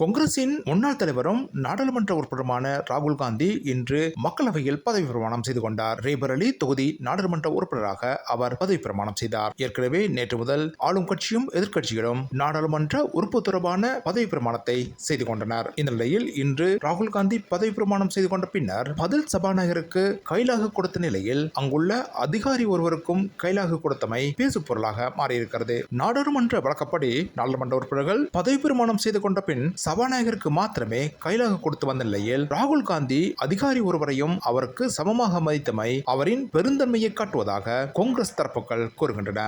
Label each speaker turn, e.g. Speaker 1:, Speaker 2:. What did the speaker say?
Speaker 1: காங்கிரசின் முன்னாள் தலைவரும் நாடாளுமன்ற உறுப்பினருமான ராகுல் காந்தி இன்று மக்களவையில் பதவி பிரமாணம் செய்து கொண்டார். ரேபரலி தொகுதி நாடாளுமன்ற உறுப்பினராக அவர் பதவி பிரமாணம் செய்தார். ஏற்கனவே நேற்று முதல் ஆளும் கட்சியும் எதிர்க்கட்சிகளும் நாடாளுமன்ற உறுப்பு தொடர்பான பதவி பிரமாணத்தை செய்து கொண்டனர். இந்த நிலையில் இன்று ராகுல் காந்தி பதவி பிரமாணம் செய்து கொண்ட பின்னர் பதில் சபாநாயகருக்கு கைலாக கொடுத்த நிலையில் அங்குள்ள அதிகாரி ஒருவருக்கும் கைலாக கொடுத்தமை பேசு பொருளாக மாறியிருக்கிறது. நாடாளுமன்ற வழக்கப்படி நாடாளுமன்ற உறுப்பினர்கள் பதவி பிரமாணம் செய்து கொண்ட பின் சபாநாயகருக்கு மாத்திரமே கைலாக கொடுத்து வந்த நிலையில் ராகுல் காந்தி அதிகாரி ஒருவரையும் அவருக்கு சமமாக மதித்தமை அவரின் பெருந்தன்மையை காட்டுவதாக காங்கிரஸ் தரப்புகள் கூறுகின்றன.